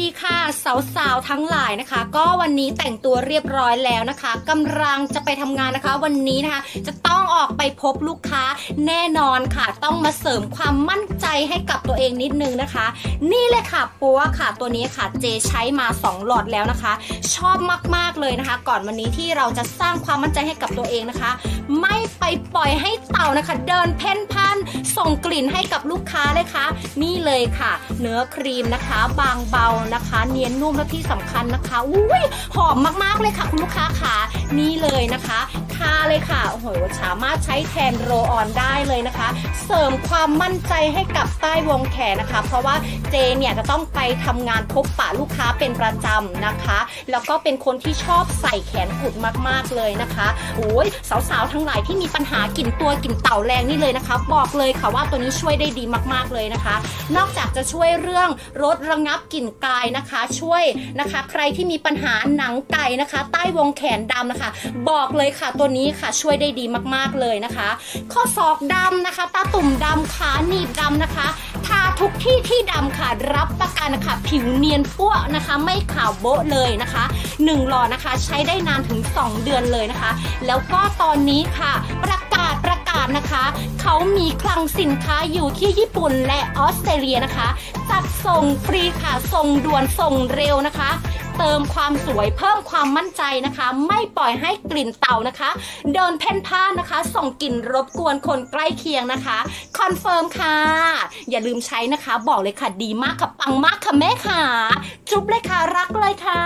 ดีค่ะสาวๆทั้งหลายนะคะ ก็วันนี้แต่งตัวเรียบร้อยแล้วนะคะกำลังจะไปทำงานนะคะ วันนี้นะคะจะต้องออกไปพบลูกค้าแน่นอนค่ะ ต้องมาเสริมความมั่นใจให้กับตัวเองนิดนึงนะคะ นี่เลยค่ะปัวค่ะตัวนี้ค่ะเจใช้มา 2 หลอดแล้วนะคะ ชอบมากๆเลยนะคะ ก่อนวันนี้ที่เราจะสร้างความมั่นใจให้กับตัวเองนะคะ ไม่ไปปล่อยให้เต่านะคะ เดินเพ่นพ่านส่งกลิ่นให้กับลูกค้าเลยค่ะ นี่เลยค่ะ เนื้อครีมนะคะ บางเบานะคะ เนียนนุ่มและที่สำคัญนะคะอุ้ยหอมมากๆเลยค่ะ คุณลูกค้าค่ะนี่เลยนะคะาเลยค่ะ โอ้โหสามารถใช้แทนโรลออนได้เลยนะคะ เสริมความมั่นใจให้กับใต้วงแขนนะคะ เพราะว่าเจเนี่ยจะต้องไปทำงานพบปะลูกค้าเป็นประจำนะคะ แล้วก็เป็นคนที่ชอบใส่แขนกุดมากๆเลยนะคะโอ้ยสาวๆทั้งหลายที่มีปัญหากลิ่นตัวกลิ่นเต่าแรงนี่เลยนะคะ บอกเลยค่ะว่าตัวนี้ช่วยได้ดีมากๆเลยนะคะ นอกจากจะช่วยเรื่องลดระงับกลิ่นกายนะคะ ช่วยนะคะ ใครที่มีปัญหาหนังไก่นะคะ ใต้วงแขนดำนะคะ บอกเลยค่ะตัวนี้ค่ะช่วยได้ดีมากๆเลยนะคะ ข้อศอกดำนะคะ ตาตุ่มดำขาหนีบดำนะคะทาทุกที่ที่ดำค่ะรับประกันนะคะผิวเนียนปั้วนะคะ ไม่ขาวโบ๊ะเลยนะคะ1หลอดนะคะใช้ได้นานถึง 2 เดือนเลยนะคะ แล้วก็ตอนนี้ค่ะ ประกาศประกาศนะคะ เขามีคลังสินค้าอยู่ที่ญี่ปุ่นและออสเตรเลียนะคะ จัดส่งฟรีค่ะส่งด่วนส่งเร็วนะคะ เติมความสวยเพิ่มความมั่นใจนะคะ ไม่ปล่อยให้กลิ่นเต่านะคะ เดินเพ่นพ่านนะคะ ส่งกลิ่นรบกวนคนใกล้เคียงนะคะคอนเฟิร์มค่ะ อย่าลืมใช้นะคะ บอกเลยค่ะดีมากค่ะปังมากค่ะแม่ค่ะจุ๊บเลยค่ะรักเลยค่ะ